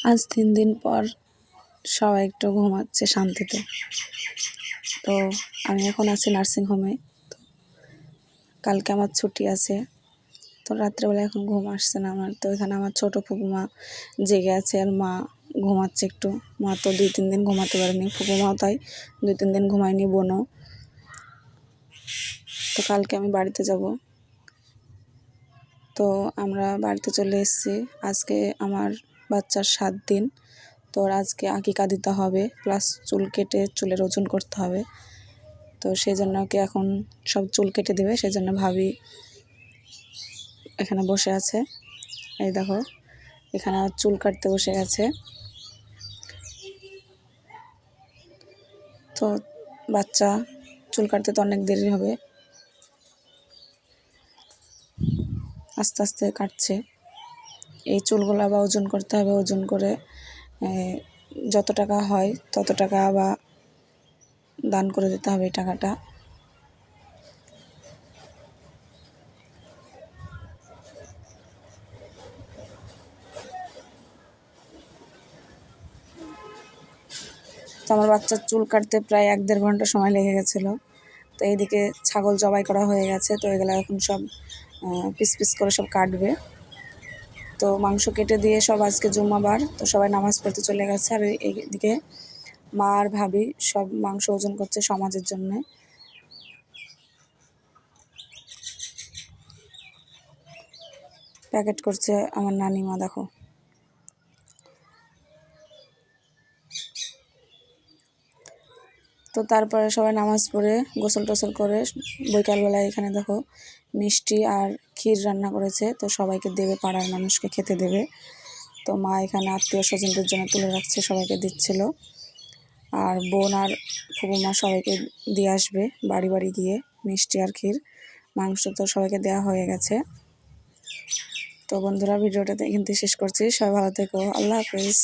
আজ তিন দিন পর সবাই একটু ঘুমাচ্ছে শান্তিতে। তো আমি এখন আছি নার্সিং হোমে তো কালকে আমার ছুটি আছে। তো রাত্রেবেলা এখন ঘুম আসছে না আমার। তো এখানে আমার ছোটো ফুপুমা জেগে আছে আর মা ঘুমাচ্ছে একটু। মা তো দুই তিন দিন ঘুমাতে পারেনি। ফুপুমাও তাই দুই তিন দিন ঘুমায়নি বোনও। তো কালকে আমি বাড়িতে যাব। তো আমরা বাড়িতে চলে এসেছি। আজকে আমার বাচ্চার সাত দিন। তো আজকে আকিকা দিতে হবে প্লাস চুল কেটে চুলের ওজন করতে হবে। তো সেই জন্য কি এখন সব চুল কেটে দেবে সেই জন্য ভাবি এখানে বসে আছে। এই দেখো, এখানে চুল কাটতে বসে গেছে। তো বাচ্চা, চুল কাটতে তো অনেক দেরি হবে। আস্তে আস্তে কাটছে। এই চুলগুলো আবার ওজন করতে হবে, ওজন করে যত টাকা হয় তত টাকা আবার দান করে দিতে হবে এই টাকাটা। আমার বাচ্চার চুল কাটতে প্রায় এক দেড় ঘণ্টা সময় লেগে গেছিল। তো এইদিকে ছাগল জবাই করা হয়ে গেছে, তো এগুলো এখন সব পিস পিস করে সব কাটবে। তো মাংস কেটে দিয়ে সব আজকে জুম্মাবার, তো সবাই নামাজ পড়তে চলে গেছে। আর এইদিকে মা আর ভাবি সব মাংস ওজন করছে সমাজের জন্যে। প্যাকেট করছে আমার নানিমা, দেখো। তো তারপরে সবাই নামাজ পড়ে, গোসল টোসল করে, বিকালবেলায় এখানে দেখো মিষ্টি আর ক্ষীর রান্না করেছে, তো সবাইকে দেবে, পাড়ার মানুষকে খেতে দেবে। তো মা এখানে আত্মীয় স্বজনদের জন্য তুলে রাখছে, সবাইকে দিচ্ছিল। আর বোন আর ফুবুমা সবাইকে দিয়ে আসবে, বাড়ি বাড়ি গিয়ে মিষ্টি আর ক্ষীর, মাংস তো সবাইকে দেওয়া হয়ে গেছে। তো বন্ধুরা ভিডিওটাতে থেকে শেষ করছি, সবাই ভালো থেকো, আল্লাহ হাফেজ।